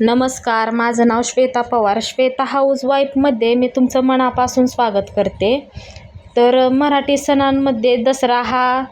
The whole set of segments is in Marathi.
नमस्कार माझं नाव श्वेता पवार. श्वेता हाऊस वाईफमध्ये मी तुमचं मनापासून स्वागत करते. तर मराठी सणांमध्ये दसरा हा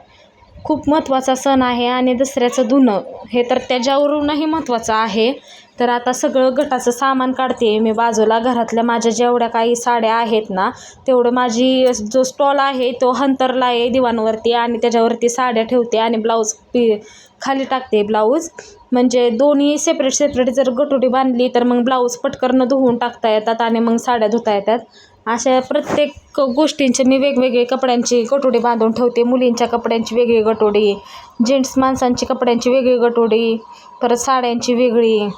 खूप महत्त्वाचा सण आहे आणि दसऱ्याचं धुणं हे तर त्याच्यावरूनही महत्त्वाचं आहे. तर आता सगळं गटाचं सामान काढते आहे मी. बाजूला घरातल्या माझ्या जेवढ्या काही साड्या आहेत ना तेवढं माझी जो स्टॉल आहे तो हंतरला आहे दिवाणवरती आणि त्याच्यावरती साड्या ठेवते आणि ब्लाऊज पी खाली टाकते ब्लाऊज म्हणजे दोन्ही सेपरेट सेपरेट जर गटोटी बांधली तर मग ब्लाऊज पटकरनं धुवून टाकता येतात आणि मग साड्या धुता येतात. अशा प्रत्येक गोष्टींचे मी वेगवेगळे कपड्यांची गटोडी बांधून ठेवते. मुलींच्या कपड्यांची वेगळी गटोडी जेंट्स माणसांची कपड्यांची वेगळी गटोडी परत साड्यांची वेगळी.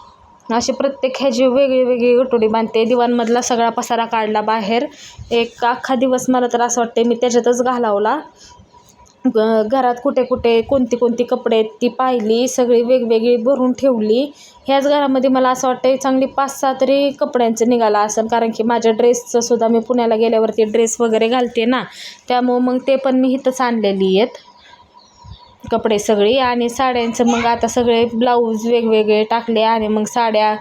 अशी प्रत्येक ह्याची वेगळी वेगळी गटोडी बांधते. दिवाणमधला सगळा पसारा काढला बाहेर. एक अख्खा दिवस मला तर असं वाटते मी त्याच्यातच घालवला. घरात कुठे कुठे कोणती कोणती कपडे आहेत ती पाहिली सगळी वेगवेगळी भरून ठेवली. ह्याच घरामध्ये मला असं वाटतं चांगली पाच सहा तरी कपड्यांचं निघाला असेल कारण की माझ्या ड्रेसचं सुद्धा मी पुण्याला गेल्यावरती ड्रेस वगैरे घालते ना. त्यामुळं मग ते पण मी इथंच आणलेली आहेत. कपडे सगळी आणि साड्यांचं मग आता सगळे ब्लाऊज वेगवेगळे टाकले आणि मग साड्या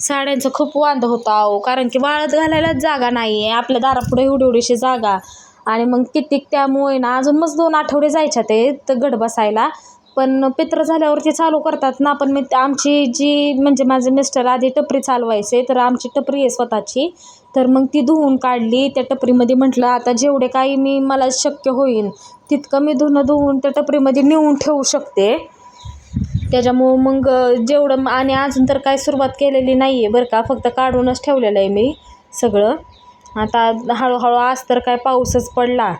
साड्यांचं खूप वांद होतं अहो. कारण की वाळत घालायलाच जागा नाही आहे आपल्या दारापुढे एवढी एवढीशी जागा. आणि मग कितीक त्यामुळे ना अजून दोन आठवडे जायच्या ते तर गड बसायला. पण पित्र झाल्यावरती चालू करतात ना पण मी आमची जी म्हणजे माझे मिस्टर आधी टपरी चालवायचे तर आमची टपरी आहे स्वतःची. तर मग ती धुवून काढली त्या टपरीमध्ये म्हटलं आता जेवढे काही मी मला शक्य होईल तितकं मी धुणं धुवून त्या टपरीमध्ये नेऊन ठेवू शकते. त्याच्यामुळं मग जेवढं आणि अजून तर काय सुरुवात केलेली नाही आहे बरं का फक्त काढूनच ठेवलेलं आहे मी सगळं. आता हळूहळू आज तर काय पाऊसच पडला.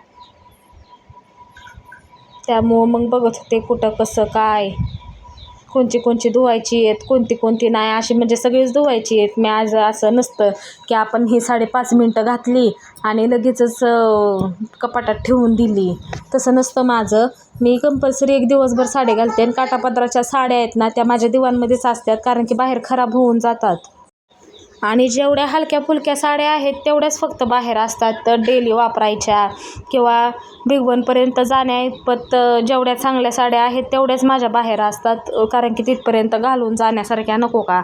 त्यामुळं मग बघत होते कुठं कसं काय? कोणची कोणची धुवायची आहेत कोणती कोणती नाही? अशी म्हणजे सगळीच धुवायची आहेत. मी आज असं नसतं की आपण ही साडेपाच मिनटं घातली आणि लगेचच कपाटात ठेवून दिली. तसं नसतं माझं. मी कंपल्सरी एक दिवसभर साडी घालते आणि काटापदराच्या साड्या आहेत ना त्या माझ्या दिवाणमध्येच असतात. कारण की बाहेर खराब होऊन जातात. आणि जेवढ्या हलक्या फुलक्या साड्या आहेत तेवढ्याच फक्त बाहेर असतात. तर डेली वापरायच्या किंवा बिग वनपर्यंत जाण्याइतपत जेवढ्या चांगल्या साड्या आहेत तेवढ्याच माझ्या बाहेर असतात. कारण की तिथपर्यंत घालून जाण्यासारख्या नको का?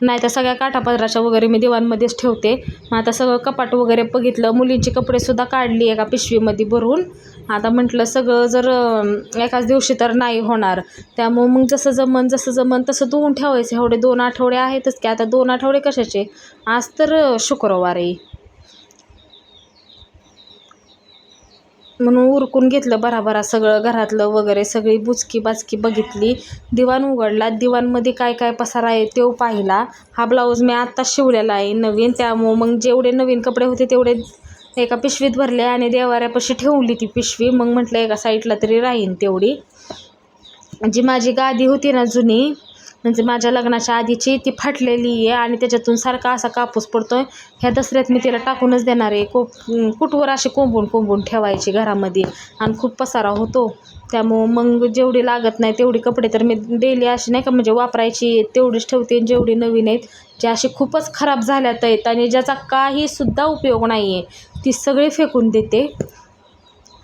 नाही तर सगळ्या काठापदराच्या वगैरे मी दिवाणमध्येच ठेवते. मग आता सगळं कपाट वगैरे बघितलं मुलींची कपडेसुद्धा काढली एका पिशवीमध्ये भरून. आता म्हटलं सगळं जर एकाच दिवशी तर नाही होणार. त्यामुळं मग जसं जमन जसं जमन तसं धुवून ठेवायचं. एवढे दोन आठवडे आहेतच की आता दोन आठवडे कशाचे? आज तर शुक्रवार आहे. म्हणून उरकून घेतलं भराभरा सगळं घरातलं वगैरे सगळी बुचकी बाचकी बघितली. दिवाण उघडला. दिवाणमध्ये काय काय पसारा आहे तो पाहिला. हा ब्लाऊज मी आत्ताच शिवलेला आहे नवीन. त्यामुळं मग जेवढे नवीन कपडे होते तेवढे एका पिशवीत भरले आणि देवाऱ्यापाशी ठेवली ती पिशवी. मग म्हटलं एका साईडला तरी राहीन तेवढी. जी माझी गादी होती ना जुनी म्हणजे माझ्या लग्नाच्या आधीची ती फाटलेली आहे आणि त्याच्यातून सारखा असा कापूस पडतो आहे ह्या दसऱ्यात मी तिला टाकूनच देणार आहे. कोप कुठवर असे कोंबून कोंबून ठेवायची घरामध्ये. आणि खूप पसारा होतो. त्यामुळं मग जेवढी लागत नाही तेवढी कपडे तर मी डेली अशी नाही का म्हणजे वापरायची तेवढीच ठेवते जेवढी नवीन आहेत जे अशी खूपच खराब झाल्यात आहेत. आणि ज्याचा काहीसुद्धा उपयोग नाही आहे ती सगळी फेकून देते.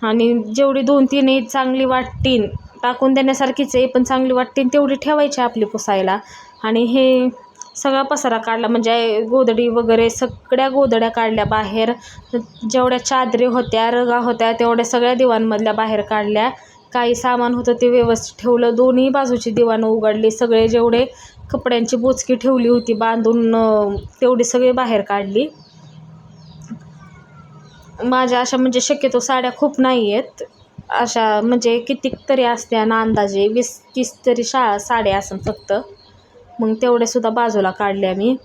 आणि जेवढी दोन तीन आहेत चांगली वाटतील. टाकून देण्यासारखीच आहे पण चांगली वाटतील तेवढी ठेवायची आपली पुसायला. आणि हे सगळा पसारा काढला म्हणजे गोधडी वगैरे सगळ्या गोधड्या काढल्या बाहेर. जेवढ्या चादरी होत्या रगा होत्या तेवढ्या सगळ्या दिवाणमधल्या बाहेर काढल्या. काही सामान होतं ते व्यवस्थित ठेवलं. दोन्ही बाजूची दिवाणं उघडली. सगळे जेवढे कपड्यांची बोचकी ठेवली होती बांधून तेवढी सगळी बाहेर काढली. माझ्या अशा म्हणजे शक्यतो साड्या खूप नाही आहेत अशा म्हणजे कितीक तरी असत्या ना अंदाजे वीस तीस तरी शा साड्या असन फक्त. मग तेवढ्यासुद्धा बाजूला काढल्या मी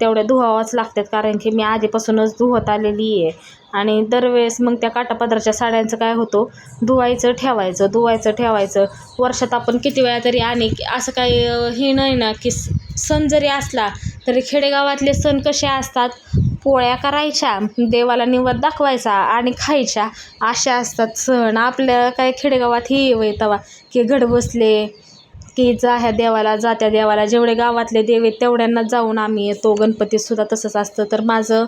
तेवढ्या धुवावाच लागतात कारण की मी आधीपासूनच धुवत आलेली आहे. आणि दरवेळेस मग त्या काटापदराच्या साड्यांचं काय होतो? धुवायचं ठेवायचं धुवायचं ठेवायचं. वर्षात आपण किती वेळा तरी आणि असं काही हे नाही ना की सण जरी असला तरी खेडेगावातले सण कसे असतात? पोळ्या करायच्या देवाला निवद दाखवायचा आणि खायच्या. अशा असतात सण. आपल्या काय खेडेगावात ही वय तवा. की घड बसले की जा ह्या देवाला जा त्या देवाला. जेवढे गावातले देव आहेत तेवढ्यांना जाऊन आम्ही येतो. गणपतीसुद्धा तसंच असतं. तर माझं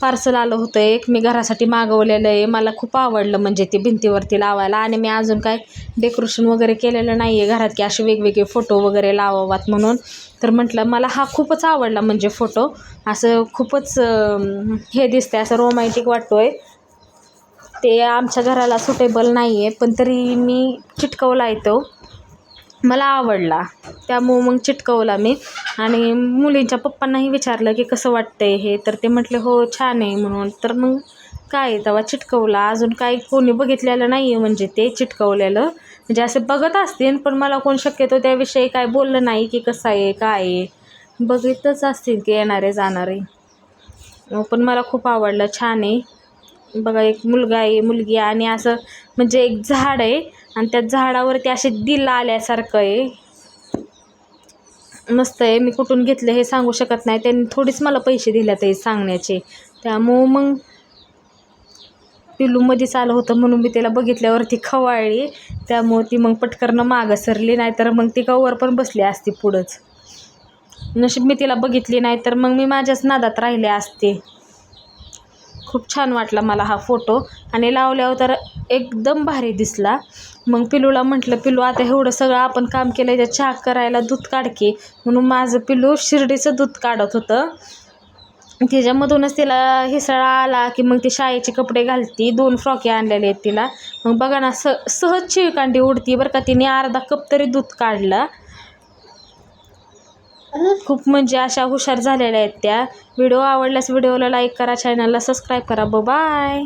पार्सल आलं होतं. एक मी घरासाठी मागवलेलं आहे. मला खूप आवडलं म्हणजे ते भिंतीवरती लावायला. आणि मी अजून काय डेकोरेशन वगैरे केलेलं नाही आहे घरात की असे वेगवेगळे फोटो वगैरे लावावात म्हणून. तर म्हटलं मला हा खूपच आवडला म्हणजे फोटो असं खूपच हे दिसतंय असं रोमॅन्टिक वाटतो आहे ते आमच्या घराला सुटेबल नाही आहे पण तरी मी चिटकवला आहे तो. मला आवडला. त्यामुळं मग चिटकवला मी. आणि मुलींच्या पप्पांनाही विचारलं की कसं वाटतंय हे? तर ते म्हटले हो छान आहे म्हणून. तर मग काय तेव्हा चिटकवला. अजून काही कोणी बघितलेलं नाही आहे म्हणजे ते चिटकवलेलं. म्हणजे असे बघत असतील पण मला कोण शक्यतो त्याविषयी काय बोललं नाही की कसं आहे काय आहे. बघितच असतील की येणारे जाणारे. पण मला खूप आवडलं. छान आहे. बघा एक मुलगा आहे मुलगी आहे आणि असं म्हणजे एक झाड आहे आणि त्या झाडावरती असे दिल आल्यासारखं आहे. मस्त आहे. मी कुठून घेतलं हे सांगू शकत नाही. त्यांनी थोडीच मला पैसे दिले हे सांगण्याचे. त्यामुळं मग पिलू मध्येच आलं होतं म्हणून मी त्याला बघितल्यावरती खवाळली. त्यामुळं ती मग पटकरनं मागं सरली नाही तर मग ती कवर पण बसली असती पुढंच. नशीब मी तिला बघितली नाही तर मग मी माझ्याच नादात राहिले असते. खूप छान वाटला मला हा फोटो. आणि लावल्यावर तर एकदम भारी दिसला. मग पिलूला म्हटलं पिलू आता एवढं सगळं आपण काम केलं त्या चहा करायला दूध काढके म्हणून माझं पिलू शिर्डीचं दूध काढत होतं. त्याच्यामधूनच तिला हिसळा आला की मग ती शाळेचे कपडे घालती दोन फ्रॉके आणलेले आहेत तिला. मग बघा ना स सहज चिळकांडी उडती बरं का तिने अर्धा कप तरी दूध काढला. खूप म्हणजे अशा हुशार झालेल्या आहेत त्या. व्हिडिओ आवडल्यास व्हिडिओला लाईक करा चॅनलला सबस्क्राईब करा. बाय